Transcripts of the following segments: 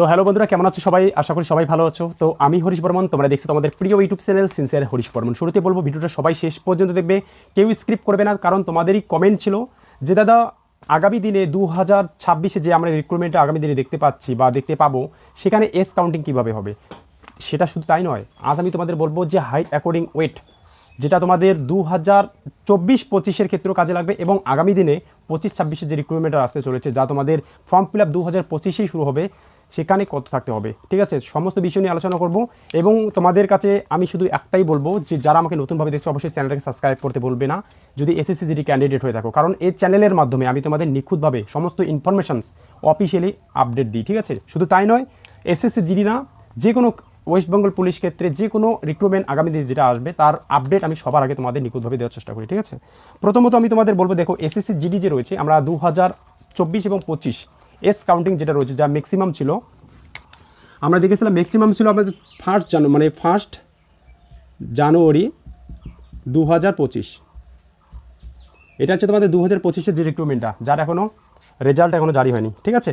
তো হ্যালো বন্ধুরা, কেমন আছো সবাই? আশা করি সবাই ভালো আছো। তো আমি হরিশ বর্মন তোমরা দেখছ তোমাদের প্রিয় YouTube channel sincere Harish Barman. শুরুতে বলব, ভিডিওটা সবাই শেষ পর্যন্ত দেখবে। কেউ স্ক্রিপ্ট করবে না, কারণ তোমাদেরই কমেন্ট ছিল যে, দাদা, আগামী দিনে দু হাজার ছাব্বিশে যে আমরা রিক্রুটমেন্টটা আগামী দিনে দেখতে পাচ্ছি বা দেখতে পাবো, সেখানে এস কাউন্টিং কীভাবে হবে? সেটা শুধু তাই নয়, আজ আমি তোমাদের বলব যে হাইট অ্যাকর্ডিং ওয়েট যেটা তোমাদের দু হাজার চব্বিশ পঁচিশের ক্ষেত্রেও কাজে লাগবে এবং আগামী দিনে পঁচিশ ছাব্বিশে যে রিক্রুটমেন্টটা আসতে চলেছে, যা তোমাদের ফর্ম ফিল আপ দু হাজার পঁচিশেই শুরু হবে সেখানে কত থাকতে হবে, ঠিক আছে? সমস্ত বিষয় নিয়ে আলোচনা করব এবং তোমাদের কাছে আমি শুধু একটাই বলব যে যারা আমাকে নতুনভাবে দেখছ, অবশ্যই চ্যানেলটাকে সাবস্ক্রাইব করতে বলবে না। যদি এসএসসি জিডি ক্যান্ডিডেট হয়ে থাকো, কারণ এই চ্যানেলের মাধ্যমে আমি তোমাদের নিখুঁতভাবে সমস্ত ইনফরমেশনস অফিসিয়ালি আপডেট দিই, ঠিক আছে? শুধু তাই নয় এসএসসি জিডি না, যে কোনো ওয়েস্ট বেঙ্গল পুলিশ ক্ষেত্রে যে কোনো রিক্রুটমেন্ট আগামী দিনে যেটা আসবে, তার আপডেট আমি সবার আগে তোমাদের নিখুঁতভাবে দেওয়ার চেষ্টা করি, ঠিক আছে? প্রথমত আমি তোমাদের বলব, দেখো এসএসসি জিডি যে রয়েছে, আমরা দু হাজার চব্বিশ এবং পঁচিশ এস কাউন্টিং যেটা রয়েছে, যা ম্যাক্সিমাম ছিল। আমরা দেখেছিলাম ম্যাক্সিমাম ছিল আমাদের ফার্স্ট জানু মানে ফার্স্ট জানুয়ারি দু হাজার পঁচিশ। এটা হচ্ছে তোমাদের দু হাজার পঁচিশের যে রিক্রুটমেন্টটা যার এখনও রেজাল্ট এখনও জারি হয়নি, ঠিক আছে?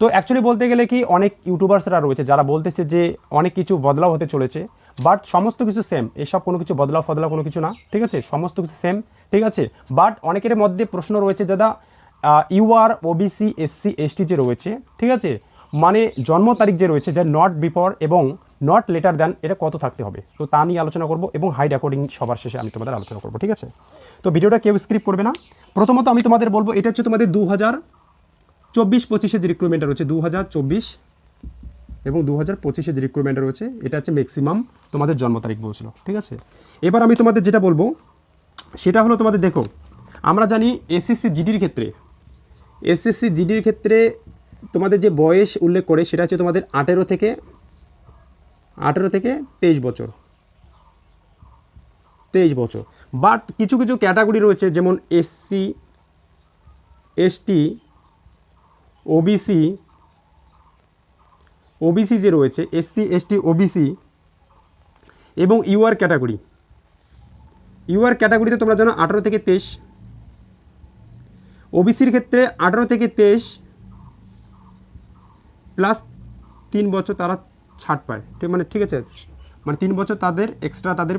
তো অ্যাকচুয়ালি বলতে গেলে কি, অনেক ইউটিউবার্সরা রয়েছে যারা বলতেছে যে অনেক কিছু বদলাও হতে চলেছে বাট সমস্ত কিছু সেম এসব কোনো কিছু বদলাও ফদলাও কোনো কিছু না, ঠিক আছে? সমস্ত কিছু সেম ঠিক আছে? বাট অনেকের মধ্যে প্রশ্ন রয়েছে দাদা ইউআর ওবিসি এসসি এসটি যে রয়েছে, ঠিক আছে? মানে জন্ম তারিখ যে রয়েছে, যা নট বিফোর এবং নট লেটার দেন এটা কত থাকতে হবে? তো তা নিয়ে আলোচনা করব এবং হাইড অ্যাকর্ডিং সবার শেষে আমি তোমাদের আলোচনা করব, ঠিক আছে? তো ভিডিওটা কেউ স্ক্রিপ করবে না। প্রথমত আমি তোমাদের বলব, এটা হচ্ছে তোমাদের দু হাজার চব্বিশ পঁচিশে যে রিক্রুটমেন্টটা রয়েছে দু হাজার চব্বিশ এবং দু হাজার পঁচিশে যে রিক্রুটমেন্টটা রয়েছে, এটা হচ্ছে ম্যাক্সিমাম তোমাদের জন্ম তারিখ বলছিল, ঠিক আছে? এবার আমি তোমাদের যেটা বলব, সেটা হলো তোমাদের, দেখো, আমরা জানি এসএসসি জিডির ক্ষেত্রে এসএসসি জিডির ক্ষেত্রে তোমাদের যে বয়স উল্লেখ করে, সেটা হচ্ছে তোমাদের আঠেরো থেকে আঠেরো থেকে তেইশ বছর। তেইশ বছর। বাট কিছু কিছু ক্যাটাগরি রয়েছে, যেমন এসসি এসটি ওবিসি ওবিসি যে রয়েছে এসসি এসটি ওবিসি এবং ইউআর ক্যাটাগরি ইউআর ক্যাটাগরিতে তোমরা জানো আঠারো থেকে তেইশ ওবিসির ক্ষেত্রে আঠারো থেকে তেইশ প্লাস তিন বছর তারা ছাড় পায়। ঠিক মানে ঠিক আছে? মানে তিন বছর তাদের এক্সট্রা তাদের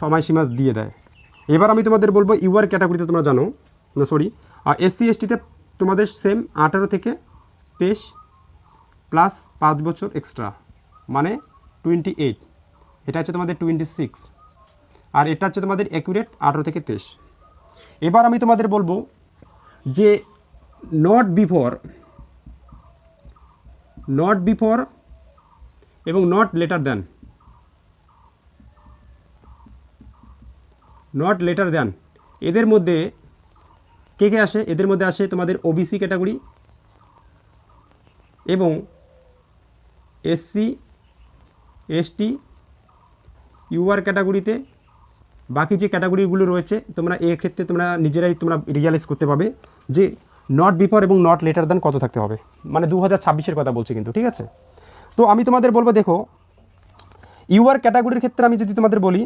সময়সীমা দিয়ে দেয়। এবার আমি তোমাদের বলব ইউআর ক্যাটাগরিতে তোমরা জানো, না সরি আর এসসি এসটিতে তোমাদের সেম আঠারো থেকে তেইশ প্লাস পাঁচ বছর এক্সট্রা মানে টোয়েন্টি এইট এটা হচ্ছে তোমাদের টোয়েন্টি সিক্স আর এটা হচ্ছে তোমাদের অ্যাকুরেট আঠারো থেকে তেইশ। এবার আমি তোমাদের বলব যে নট বিফোর নট বিফোর এবং not later than not later than এদের মধ্যে কে কে আসে? এদের মধ্যে আসে তোমাদের ওবিসি ক্যাটাগরি এবং এসসি এসটি ইউআর ক্যাটাগরিতে বাকি যে ক্যাটাগরিগুলো রয়েছে, তোমরা এ ক্ষেত্রে তোমরা নিজেরাই তোমরা রিয়ালাইজ করতে পারবে যে নট বিফোর এবং নট লেটার দেন কত থাকতে হবে। মানে দু হাজার ছাব্বিশের কথা বলছি কিন্তু, ঠিক আছে? তো আমি তোমাদের বলব, দেখো ইউআর ক্যাটাগরির ক্ষেত্রে আমি যদি তোমাদের বলি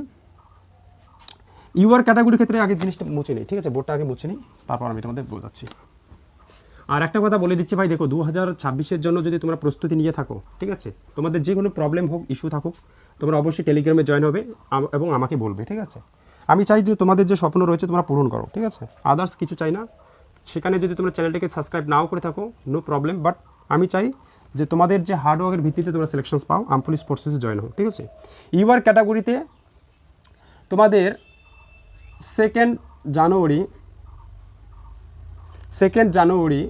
ইউআর ক্যাটাগরির ক্ষেত্রে আগে জিনিসটা মুছে নিই, ঠিক আছে? বোর্ডটা আগে মুছে নিই, তারপর আমি তোমাদের বোঝাচ্ছি। আর একটা কথা বলে দিচ্ছি ভাই, দেখো দু হাজার ছাব্বিশের জন্য যদি তোমরা প্রস্তুতি নিয়ে থাকো, ঠিক আছে? তোমাদের যে কোনো প্রবলেম হোক ইস্যু থাকুক তোমরা অবশ্যই টেলিগ্রামে জয়েন হবে এবং আমাকে বলবে, ঠিক আছে? আমি চাই যে তোমাদের যে স্বপ্ন রয়েছে তোমরা পূরণ করো, ঠিক আছে? আদার্স কিছু চাই না। সেখানে যদি তোমরা চ্যানেলটাকে সাবস্ক্রাইব নাও করে থাকো নো প্রবলেম বাট আমি চাই যে তোমাদের যে হার্ডওয়ার্কের ভিত্তিতে তোমরা সিলেকশনস পাও আম পুলিশ ফোর্সেসে জয়েন হও ঠিক আছে? ইউআর ক্যাটাগরিতে তোমাদের সেকেন্ড জানুয়ারি সেকেন্ড জানুয়ারি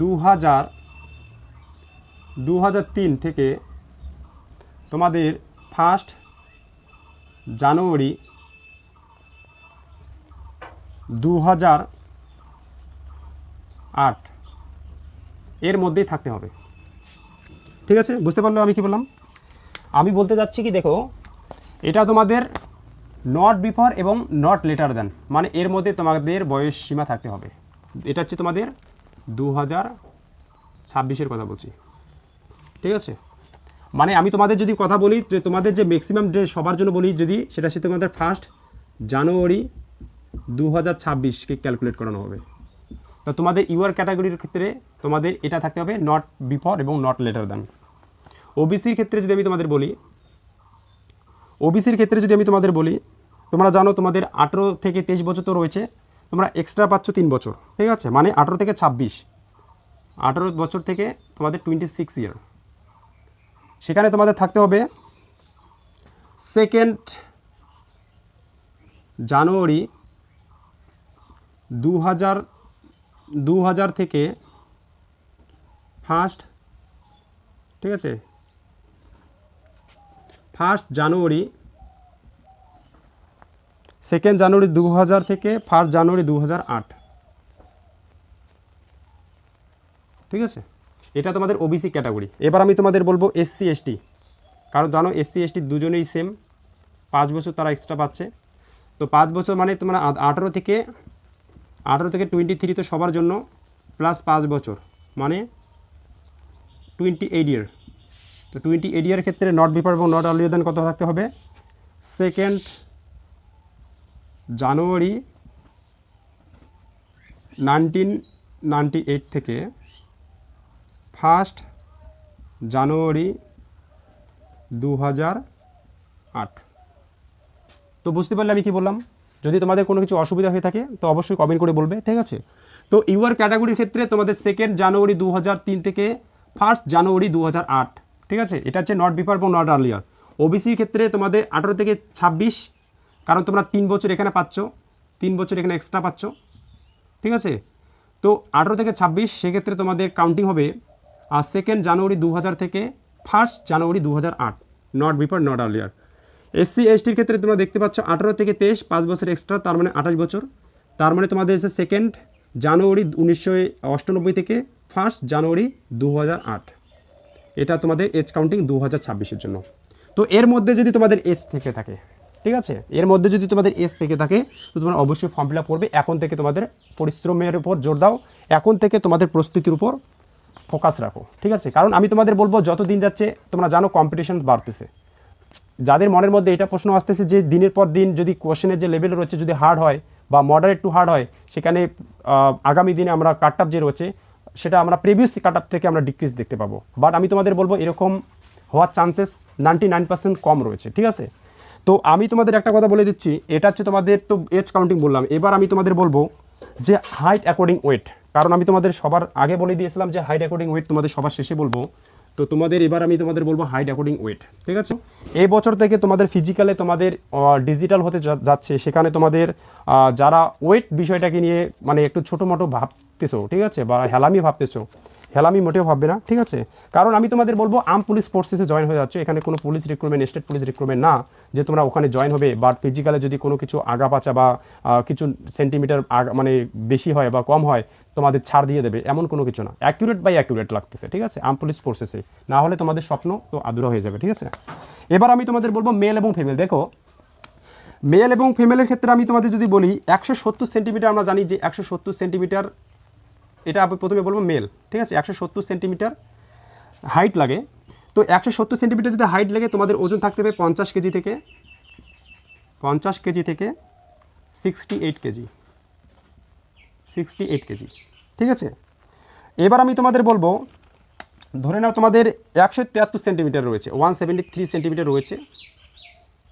দু হাজার দু হাজার তিন থেকে তোমাদের ফার্স্ট জানুয়ারি দু হাজার আট। এর মধ্যেই থাকতে হবে। ঠিক আছে? বুঝতে পারল আমি কি বললাম? আমি বলতে যাচ্ছি কি, দেখো, এটা তোমাদের নট বিফোর এবং নট লেটার দেন মানে এর মধ্যে তোমাদের বয়স সীমা থাকতে হবে। এটা হচ্ছে তোমাদের দু হাজার ছাব্বিশের কথা বলছি। ঠিক আছে? মানে আমি তোমাদের যদি কথা বলি, যে তোমাদের যে ম্যাক্সিমাম যে সবার জন্য বলি, যদি সেটা সে তোমাদের ফার্স্ট জানুয়ারি দু হাজার ছাব্বিশকে ক্যালকুলেট করানো হবে। তো তোমাদের ইউআর ক্যাটাগরির ক্ষেত্রে তোমাদের এটা থাকতে হবে নট বিফোর এবং নট লেটার দ্যান ওবিসির ক্ষেত্রে যদি আমি তোমাদের বলি ওবিসির ক্ষেত্রে যদি আমি তোমাদের বলি, তোমরা জানো তোমাদের আঠেরো থেকে তেইশ বছর তো রয়েছে, তোমরা এক্সট্রা পাচ্ছ তিন বছর, ঠিক আছে? মানে আঠেরো থেকে ছাব্বিশ, আঠেরো বছর থেকে তোমাদের টোয়েন্টি সিক্স ইয়ার সেখানে তোমাদের থাকতে হবে। সেকেন্ড জানুয়ারি দু হাজার দু হাজার থেকে ফার্স্ট ঠিক আছে? ফার্স্ট জানুয়ারি সেকেন্ড জানুয়ারি দু হাজার থেকে ফার্স্ট জানুয়ারি দু হাজার আট। ঠিক আছে? এটা তোমাদের ওবিসি ক্যাটাগরি এবার আমি তোমাদের বলব এসসি এসটি কারণ জানো এসসি এসটি দুজনেই সেম পাঁচ বছর তারা এক্সট্রা পাচ্ছে। তো পাঁচ বছর মানে তোমরা আঠেরো থেকে আঠেরো থেকে টোয়েন্টি থ্রি তো সবার জন্য প্লাস পাঁচ বছর। মানে টোয়েন্টি এইট ইয়ার তো টোয়েন্টি এইট ইয়ার ক্ষেত্রে নট বিফোর এবং নট আর্লিয়ার দেন কত থাকতে হবে? Second January nineteen ninety eight থেকে ফার্স্ট জানুয়ারি দু হাজার আট। তো বুঝতে পারলে আমি কি বললাম? যদি তোমাদের কোনো কিছু অসুবিধা হয়ে থাকে, তো অবশ্যই কমেন্ট করে বলবে, ঠিক আছে? তো ইউআর ক্যাটাগরির ক্ষেত্রে তোমাদের সেকেন্ড জানুয়ারি দু থেকে ফার্স্ট জানুয়ারি দু ঠিক আছে? এটা হচ্ছে নট বিফোর এবং নট আর্লিয়ার ওবিসির ক্ষেত্রে তোমাদের আঠেরো থেকে ছাব্বিশ, কারণ তোমরা তিন বছর এখানে পাচ্ছ, তিন বছর এখানে এক্সট্রা পাচ্ছ, ঠিক আছে? তো আঠেরো থেকে ছাব্বিশ, সেক্ষেত্রে তোমাদের কাউন্টিং হবে আর সেকেন্ড জানুয়ারি দু হাজার থেকে ফার্স্ট জানুয়ারি দু not before not earlier SC এসটির ক্ষেত্রে তোমরা দেখতে পাচ্ছ আঠেরো থেকে তেইশ, পাঁচ বছর এক্সট্রা তার মানে আঠাশ বছর। তার মানে তোমাদের এসে সেকেন্ড জানুয়ারি উনিশশো অষ্টানব্বই থেকে ফার্স্ট জানুয়ারি দু এটা তোমাদের এজ কাউন্টিং দু হাজার জন্য। তো এর মধ্যে যদি তোমাদের এজ থেকে থাকে, ঠিক আছে? এর মধ্যে যদি তোমাদের এজ থেকে থাকে, তো তোমরা অবশ্যই ফর্ম ফিল আপ করবে। এখন থেকে তোমাদের পরিশ্রমের উপর জোর দাও। এখন থেকে তোমাদের প্রস্তুতির উপর ফোকাস রাখো, ঠিক আছে? কারণ আমি তোমাদের বলব যত দিন যাচ্ছে, তোমরা জানো কম্পিটিশন বাড়তেছে। যাদের মনের মধ্যে এটা প্রশ্ন আসতেছে যে, দিনের পর দিন যদি কোশ্চেনের যে লেভেল রয়েছে, যদি হার্ড হয় বা মডারেট টু হার্ড হয়, সেখানে আগামী দিনে আমরা কাট আপ যে রয়েছে, সেটা আমরা প্রিভিয়াস কাট আপ থেকে আমরা ডিক্রিজ দেখতে পাবো। বাট আমি তোমাদের বলব, এরকম হওয়ার চান্সেস নাইনটি নাইন পার্সেন্ট কম রয়েছে, ঠিক আছে? তো আমি তোমাদের একটা কথা বলে দিচ্ছি, এটা হচ্ছে তোমাদের, তো এজ কাউন্টিং বললাম। এবার আমি তোমাদের বলব যে হাইট অ্যাকর্ডিং ওয়েট কারণ আমি তোমাদের সবার আগে বলে দিয়েছিলাম যে হাইট অ্যাকর্ডিং ওয়েট তোমাদের সবার শেষে বলব। তো তোমাদের এবার আমি তোমাদের বলব হাইট অ্যাকর্ডিং ওয়েট ঠিক আছে? এই বছর থেকে তোমাদের ফিজিক্যালে তোমাদের ডিজিটাল হতে যাচ্ছে, সেখানে তোমাদের যারা ওয়েট বিষয়টাকে নিয়ে মানে একটু ছোটো মোটো ভাবতেছো, ঠিক আছে? বা হেলামি ভাবতেছো হেলামি মোটেও ভাববে না, ঠিক আছে? কারণ আমি তোমাদের বলব, আম পুলিশ ফোর্সেসে জয়েন হয়ে যাচ্ছে। এখানে কোনো police recruitment state police recruitment না, যে তোমরা ওখানে জয়েন হবে। বাট ফিজিক্যালে যদি কোনো কিছু আগা পাচা বা কিছু সেন্টিমিটার মানে বেশি হয় বা কম হয়, তোমাদের ছাড় দিয়ে দেবে। এমন কোনো কিছু না। অ্যাকুরেট বাই অ্যাকুরেট লাগতেছে, ঠিক আছে? আম পুলিশ ফোর্সেসে না হলে তোমাদের স্বপ্ন তো আদুরা হয়ে যাবে, ঠিক আছে? এবার আমি তোমাদের বলব মেল এবং ফিমেল দেখো মেল এবং ফিমেলের ক্ষেত্রে আমি তোমাদের যদি বলি, একশো সত্তর সেন্টিমিটার আমরা জানি যে একশো সত্তর সেন্টিমিটার এটা আমি প্রথমে বলব মেল ঠিক আছে? একশো সত্তর সেন্টিমিটার হাইট লাগে। তো একশো সত্তর সেন্টিমিটার যদি হাইট লাগে, তোমাদের ওজন থাকতে হবে পঞ্চাশ কেজি থেকে, পঞ্চাশ কেজি থেকে sixty eight KG sixty eight KG, ঠিক আছে? এবার আমি তোমাদের বলব, ধরে নাও তোমাদের একশো তিয়াত্তর সেন্টিমিটার রয়েছে ওয়ান সেভেন্টি থ্রি সেন্টিমিটার রয়েছে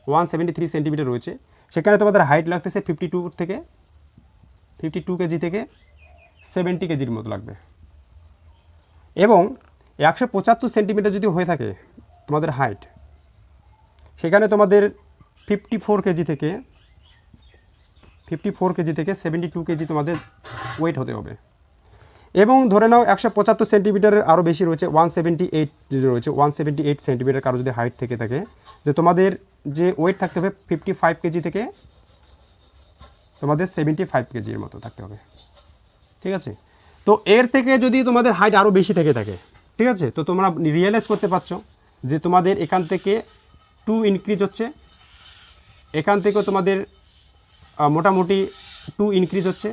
ওয়ান সেভেন্টি থ্রি সেন্টিমিটার রয়েছে, সেখানে তোমাদের হাইট লাগতেছে ফিফটি টু থেকে ফিফটি টু কেজি থেকে সেভেন্টি কেজির মতো লাগবে। এবং একশো পঁচাত্তর সেন্টিমিটার যদি হয়ে থাকে তোমাদের হাইট, সেখানে তোমাদের ফিফটি ফোর কেজি থেকে, ফিফটি ফোর কেজি থেকে সেভেন্টি টু কেজি তোমাদের ওয়েট হতে হবে। এবং ধরে নাও একশো পঁচাত্তর সেন্টিমিটারের আরও বেশি রয়েছে, ওয়ান সেভেন্টি এইট রয়েছে, ওয়ান সেভেন্টি এইট সেন্টিমিটার কারও যদি হাইট থেকে থাকে, যে তোমাদের যে ওয়েট থাকতে হবে ফিফটি ফাইভ কেজি থেকে, তোমাদের সেভেন্টি ফাইভ কেজির মতো থাকতে হবে। ঠিক আছে? তো এর থেকে যদি তোমাদের হাইট আরও বেশি থেকে থাকে, ঠিক আছে? তো তোমরা রিয়েলাইজ করতে পারছ যে তোমাদের এখান থেকে টু ইনক্রিজ হচ্ছে। এখান থেকেও তোমাদের মোটামুটি টু ইনক্রিজ হচ্ছে।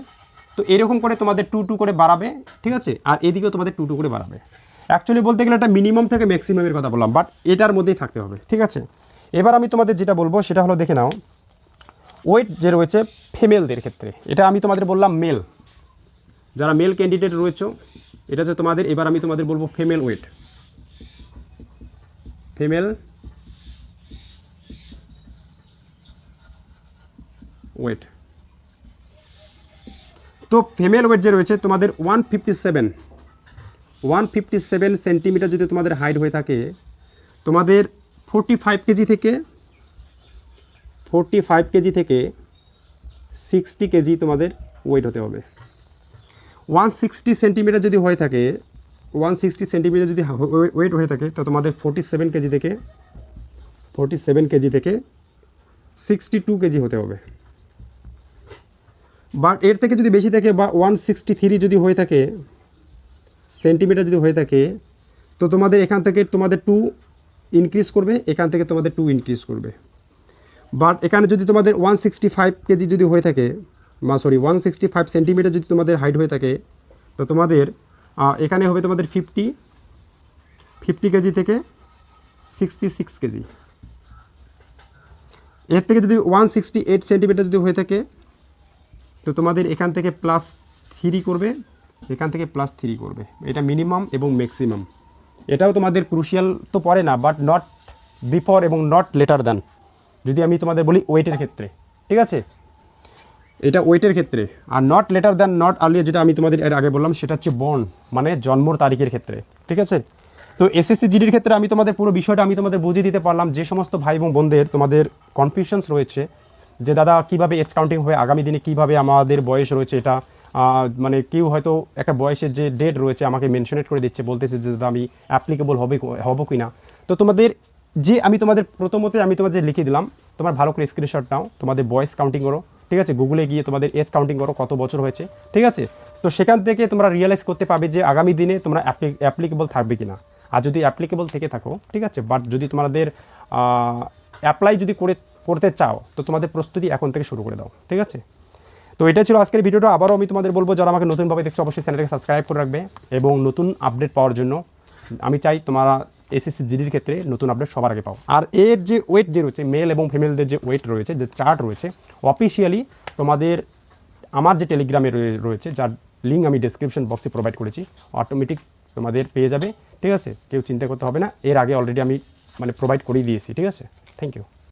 তো এরকম করে তোমাদের টু টু করে বাড়াবে, ঠিক আছে? আর এদিকেও তোমাদের টু টু করে বাড়াবে। অ্যাকচুয়ালি বলতে গেলে একটা মিনিমাম থেকে ম্যাক্সিমামের কথা বললাম বাট এটার মধ্যেই থাকতে হবে, ঠিক আছে? এবার আমি তোমাদের যেটা বলব, সেটা হলো দেখে নাও। ওয়েট যে রয়েছে ফিমেলদের ক্ষেত্রে। এটা আমি তোমাদের বললাম মেল যারা মেল ক্যান্ডিডেট রয়েছে, এটা হচ্ছে তোমাদের, এবার আমি তোমাদের বলব ফিমেল ওয়েট ফিমেল ওয়েট তো ফিমেল ওয়েট যে রয়েছে, তোমাদের one fifty seven one fifty seven centimetre যদি তোমাদের হাইট হয়ে থাকে, তোমাদের ফোরটি ফাইভ কেজি থেকে ফোরটি ফাইভ কেজি থেকে সিক্সটি কেজি তোমাদের ওয়েট হতে হবে। ওয়ান সিক্সটি সেন্টিমিটার যদি হয়ে থাকে ওয়ান সিক্সটি সেন্টিমিটার যদি ওয়েট হয়ে থাকে, তো তোমাদের ফোরটি সেভেন কেজি থেকে ফোরটি সেভেন কেজি থেকে সিক্সটি টু কেজি হতে হবে। বাট এর থেকে যদি বেশি থাকে বা ওয়ান সিক্সটি থ্রি যদি হয়ে থাকে সেন্টিমিটার যদি হয়ে থাকে, তো তোমাদের এখান থেকে তোমাদের টু ইনক্রিজ করবে, এখান থেকে তোমাদের টু ইনক্রিজ করবে। বাট এখানে যদি তোমাদের ওয়ান সিক্সটি ফাইভ কেজি যদি হয়ে থাকে বা sorry one sixty five centimetre যদি তোমাদের হাইট হয়ে থাকে, তো তোমাদের এখানে হবে তোমাদের ফিফটি ফিফটি কেজি থেকে সিক্সটি সিক্স কেজি। এর থেকে যদি ওয়ান সিক্সটি এইট সেন্টিমিটার যদি হয়ে থাকে, তো তোমাদের এখান থেকে প্লাস থ্রি করবে, এখান থেকে প্লাস থ্রি করবে। এটা মিনিমাম এবং ম্যাক্সিমাম এটাও তোমাদের ক্রুশিয়াল তো পড়ে না বাট নট বিফোর এবং নট লেটার দ্যান যদি আমি তোমাদের বলি ওয়েটের ক্ষেত্রে, ঠিক আছে? এটা ওয়েটের ক্ষেত্রে। আর not later than not earlier যেটা আমি তোমাদের এর আগে বললাম, সেটা হচ্ছে বর্ন মানে জন্মর তারিখের ক্ষেত্রে। ঠিক আছে? তো এসএসসি জিডির ক্ষেত্রে আমি তোমাদের পুরো বিষয়টা আমি তোমাদের বুঝিয়ে দিতে পারলাম, যে সমস্ত ভাই এবং বোনদের তোমাদের কনফিউশনস রয়েছে, যে দাদা কীভাবে এজ কাউন্টিং হবে, আগামী দিনে কীভাবে আমাদের বয়স রয়েছে, এটা মানে কেউ হয়তো একটা বয়সের যে ডেট রয়েছে আমাকে মেনশনেট করে দিচ্ছে, বলতেছে যে দাদা আমি অ্যাপ্লিকেবল হবে হব কি না তো তোমাদের যে আমি তোমাদের প্রথমতে আমি তোমাদের লিখে দিলাম, তোমার ভালো করে স্ক্রিনশট নাও, তোমাদের বয়স কাউন্টিং করো। ঠিক আছে? গুগলে গিয়ে তোমাদের এজ কাউন্টিং করো, কত বছর হয়েছে, ঠিক আছে? তো সেখান থেকে তোমরা রিয়েলাইজ করতে পারবে যে আগামী দিনে তোমরা অ্যাপ্লিকেবল থাকবে কিনা। আর যদি অ্যাপ্লিকেবল থেকে থাকো, ঠিক আছে? বাট যদি তোমাদের অ্যাপ্লাই যদি করে, করতে চাও, তো তোমাদের প্রস্তুতি এখন থেকে শুরু করে দাও, ঠিক আছে? তো এটা ছিল আজকের ভিডিওটা আবারও আমি তোমাদের বলব, যারা আমাকে নতুনভাবে দেখছ, অবশ্যই চ্যানেলটাকে সাবস্ক্রাইব করে রাখবে এবং নতুন আপডেট পাওয়ার জন্য আমি চাই তোমরা এসএসসি জিডির ক্ষেত্রে নতুন আপডেট সবার আগে পাও। আর এর যে ওয়েট যে রয়েছে মেল এবং ফিমেলদের যে ওয়েট রয়েছে, যে চার্ট রয়েছে অফিসিয়ালি তোমাদের আমার যে টেলিগ্রামে রয়ে- রয়েছে, যার লিঙ্ক আমি ডিসক্রিপশন বক্সে প্রোভাইড করেছি অটোমেটিক তোমাদের পেয়ে যাবে, ঠিক আছে? কেউ চিন্তা করতে হবে না, এর আগে অলরেডি আমি মানে প্রোভাইড করেই দিয়েছি, ঠিক আছে? Thank you